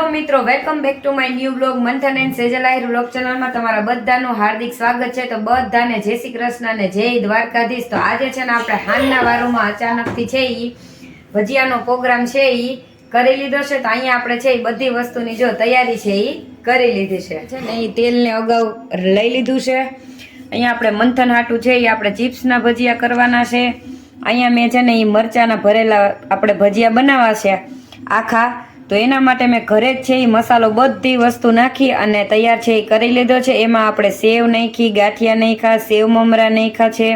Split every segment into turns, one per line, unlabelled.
Hello મિત્રો welcome back to my new blog Manthan and સેજલાઈ blog ચેનલમાં તમારા બધાનું હાર્દિક સ્વાગત છે. તો બધાને જય શ્રી કૃષ્ણ અને જય દ્વારકાધીશ. તો આજે છે ને આપણે હાલના વારોમાં અચાનકથી છે એ ભજીયાનો પ્રોગ્રામ છે એ કરી લીધો છે. તો અહીંયા આપણે છે એ બધી વસ્તુની જો તૈયારી છે એ કરી લીધી છે. છે ને એ તેલને અગાઉ લઈ લીધું છે. અહીંયા આપણે મંથન હાટું છે એ આપણે ચિપ્સના ભજીયા કરવાના છે. અહીંયા મેં છે ને એ મરચાના ભરેલા આપણે ભજીયા બનાવવા છે. આખા તો એના માટે મેં ઘરે જ છે, એ મસાલો બધી વસ્તુ નાખી અને તૈયાર છે, એ કરી લીધો છે. એમાં આપણે સેવ નાખી, ગાંઠિયા નાખ્યા, સેવ મમરા નાખ્યા છે,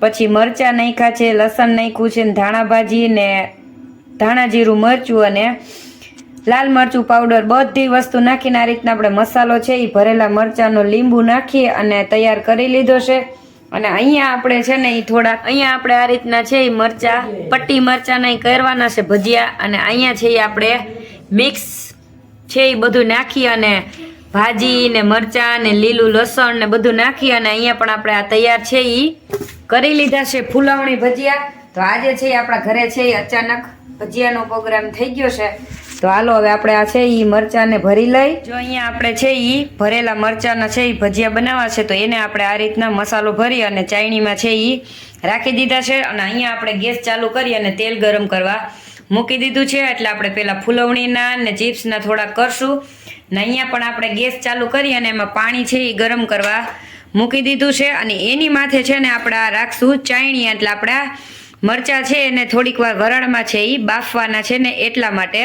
પછી મરચાં નાખ્યા છે, લસણ નાખ્યું છે ધાણા ભાજી ને ધાણા જીરું, મરચું અને લાલ મરચું પાવડર બધી વસ્તુ નાખીને આ રીતના આપણે મસાલો છે, એ ભરેલા મરચાંનો લીંબુ નાખી અને તૈયાર કરી લીધો છે. અને અહીંયા આપણે છે ને એ થોડા અહીંયા આપણે આ રીતના છે એ મરચા, પટ્ટી મરચાં નહીં કરવાના છે ભજીયા. અને અહીંયા છે એ આપણે મિક્સ છે એ બધું નાખી અને ભાજી ને મરચાં ને લીલું લસણ ને બધું નાખી અને અહીંયા પણ આપણે આ તૈયાર છે એ કરી લીધા છે ફૂલવણી ભજીયા. તો આજે છે એ આપણા ઘરે છે એ અચાનક ભજીયાનો પ્રોગ્રામ થઈ ગયો છે. તો હાલો, હવે આપણે આ છે એ મરચાંને ભરી લઈ. જો અહીંયા આપણે છે એ ભરેલા મરચાંના છે એ ભજીયા બનાવવા છે, તો એને આપણે આ રીતના મસાલો ભરી અને ચાયણીમાં છે એ રાખી દીધા છે અને અહીંયા આપણે ગેસ ચાલુ કરી અને તેલ ગરમ કરવા મૂકી દીધું છે. એટલે આપણે પહેલાં ફૂલવણીના ને ચિપ્સના થોડા કરશું. ને અહીંયા પણ આપણે ગેસ ચાલુ કરી અને એમાં પાણી છે એ ગરમ કરવા મૂકી દીધું છે. અને એની માથે છે ને આપણે આ રાખશું ચાયણી. એટલે આપણા મરચાં છે એને થોડીક વાર વરાળમાં છે એ બાફવાના છે ને એટલા માટે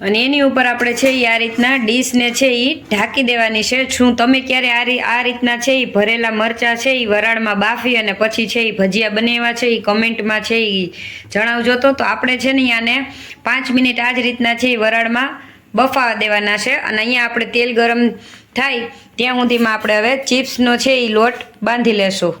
અને એની ઉપર આપણે છે એ આ રીતના ડીશને છે એ ઢાંકી દેવાની છે. શું તમે ક્યારે આ રી, આ રીતના છે એ ભરેલા મરચાં છે એ વરાળમાં બાફી અને પછી છે એ ભજીયા બનાવ્યા છે એ કમેન્ટમાં છે એ જણાવજો તો તો આપણે છે ને આને પાંચ મિનિટ આ જ રીતના છે એ વરાળમાં બફાવા દેવાના છે. અને અહીંયા આપણે તેલ ગરમ થાય ત્યાં સુધીમાં આપણે હવે ચિપ્સનો છે એ લોટ બાંધી લેશું.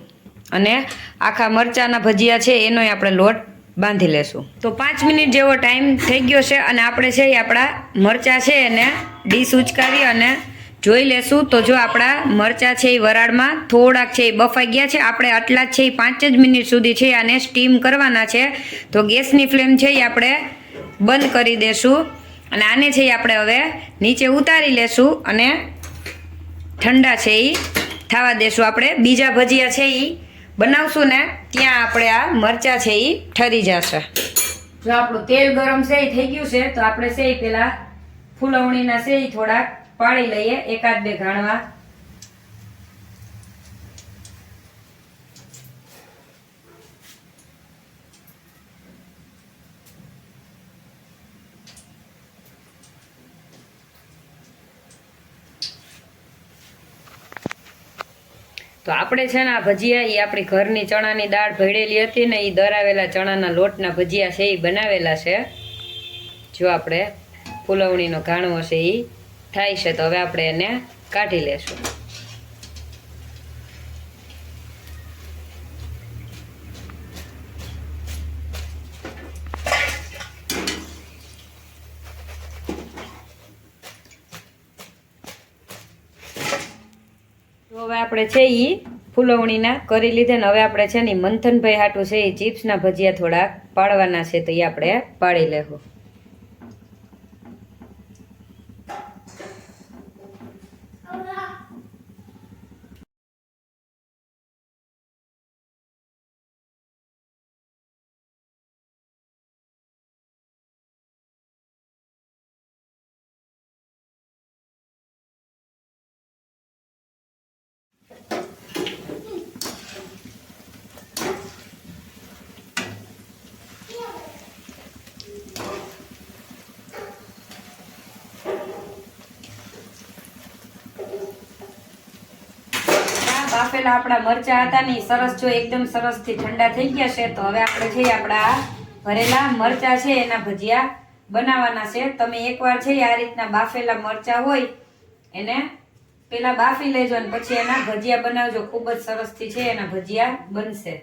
અને આખા મરચાંના ભજીયા છે એનોય આપણે લોટ બાંધી લેશું. તો પાંચ મિનિટ જેવો ટાઈમ થઈ ગયો છે અને આપણે છે એ આપણા મરચાં છે એને ડીશ ઉચકાવી અને જોઈ લેશું. તો જો આપણા મરચાં છે એ વરાળમાં થોડાક છે એ બફાઈ ગયા છે. આપણે આટલા જ છે એ પાંચ જ મિનિટ સુધી છે આને સ્ટીમ કરવાના છે. તો ગેસની ફ્લેમ છે એ આપણે બંધ કરી દેશું. અને આને છે એ આપણે હવે નીચે ઉતારી લેશું અને ઠંડા છે એ થવા દેશું. આપણે બીજા ભજીયા છે એ બનાવશું ને, ત્યાં આપણે આ મરચાં છે એ ઠરી જશે. જો આપણું તેલ ગરમ છે થઈ ગયું છે, તો આપણે છે એ પેલા ફૂલવણીના છે થોડાક પાડી લઈએ, એકાદ બે ઘાણવા તો આપણે છે ને આ ભજીયા એ આપણી ઘરની ચણાની દાળ ભેળેલી હતી ને એ દરાવેલા ચણાના લોટના ભજીયા છે એ બનાવેલા છે. જો આપણે ફૂલવણીનો ઘાણવો છે એ થાય છે તો હવે આપણે એને કાઢી લેશું. હવે આપણે છે એ ફૂલવણીના કરી લીધે ને હવે આપણે છે ને મંથનભાઈ હાટું છે એ ચિપ્સના ભજીયા થોડા પાડવાના છે તો એ આપણે પાડી લેવું આ બાફેલા આપણા મરચા હતા ને સરસ જો એકદમ સરસથી ઠંડા થઈ ગયા છે, તો હવે આપણે છે આપણા ભરેલા મરચા છે, એના ભજીયા બનાવવાના છે. તમે એકવાર છે આ રીતના બાફેલા મરચા હોય, એને પેલા બાફી લેજો અને પછી એના ભજીયા બનાવજો. ખૂબ જ સરસથી છે એના ભજીયા બનશે.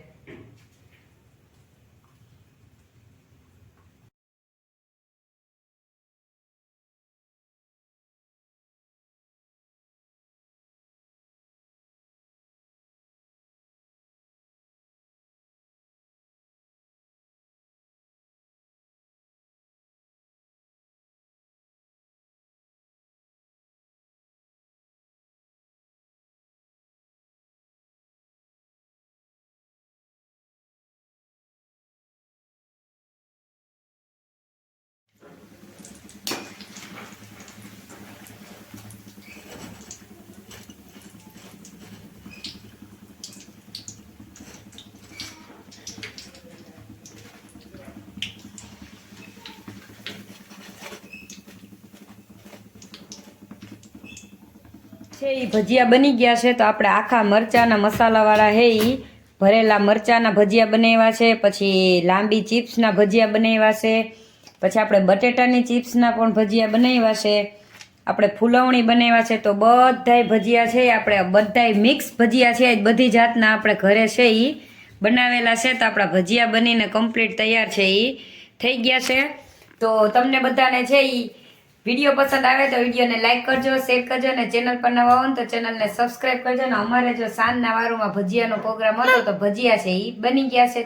છે એ ભજીયા બની ગયા છે, તો આપણે આખા મરચાના મસાલાવાળા હે એ ભરેલા મરચાના ભજીયા બનાવ્યા છે, પછી લાંબી ચિપ્સના ભજીયા બનાવ્યા છે, પછી આપણે બટેટાની ચિપ્સના પણ ભજીયા બનાવ્યા છે, આપણે ફૂલવણી બનાવ્યા છે, તો બધાય ભજીયા છે, આપણે બધાય મિક્સ ભજીયા છે બધી જાતના આપણે ઘરે છે એ બનાવેલા છે, તો આપણા ભજીયા બનીને કમ્પ્લીટ તૈયાર છે એ થઈ ગયા છે, તો તમને બધાને છે એ વીડિયો પસંદ આવે તો વિડીયોને લાઇક કરજો શેર કરજો અને ચેનલ પર નવા હો તો ચેનલને સબસ્ક્રાઈબ કરજો ને અમારે જો સાંજના વારુમાં ભજીયાનો પ્રોગ્રામ હતો તો ભજીયા છે એ બની ગયા છે